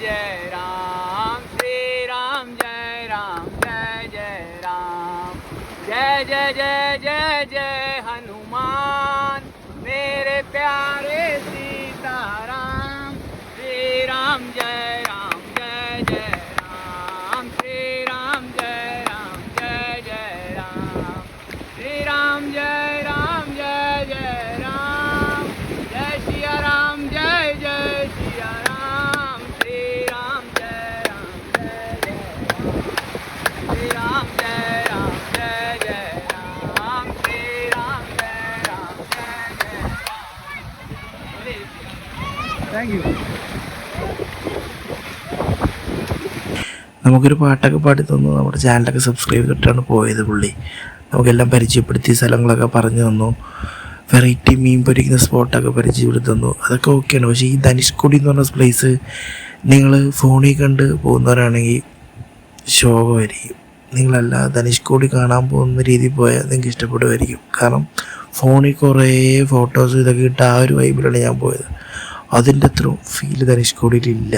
જય રામ શ્રી રામ જય રામ જય જય રામ જય જય જય જય જય હનુમાન. താങ്ക് യു നമുക്കൊരു പാട്ടൊക്കെ പാടി തന്നു നമ്മുടെ ചാനലൊക്കെ സബ്സ്ക്രൈബ് ചെയ്തിട്ടാണ് പോയത് പുള്ളി. നമുക്കെല്ലാം പരിചയപ്പെടുത്തി സ്ഥലങ്ങളൊക്കെ പറഞ്ഞു തന്നു. വെറൈറ്റി മീൻ പൊരിക്കുന്ന സ്പോട്ടൊക്കെ പരിചയപ്പെടുത്തി തന്നു. അതൊക്കെ ഓക്കെയാണ് പക്ഷേ ഈ ധനുഷ്കോടി എന്ന് പറഞ്ഞ പ്ലേസ് നിങ്ങൾ ഫോണിൽ കണ്ട് പോകുന്നവരാണെങ്കിൽ ശോകമായിരിക്കും. നിങ്ങളല്ല ധനുഷ്കോടി കാണാൻ പോകുന്ന രീതിയിൽ പോയാൽ നിങ്ങൾക്ക് ഇഷ്ടപ്പെടുമായിരിക്കും. കാരണം ഫോണിൽ കുറേ ഫോട്ടോസ് ഇതൊക്കെ ഇട്ട് ആ ഒരു വൈബിലാണ് ഞാൻ പോയത്. അതിന്റെ അത്ര ഫീൽ ധനുഷ്കോടിയിലില്ല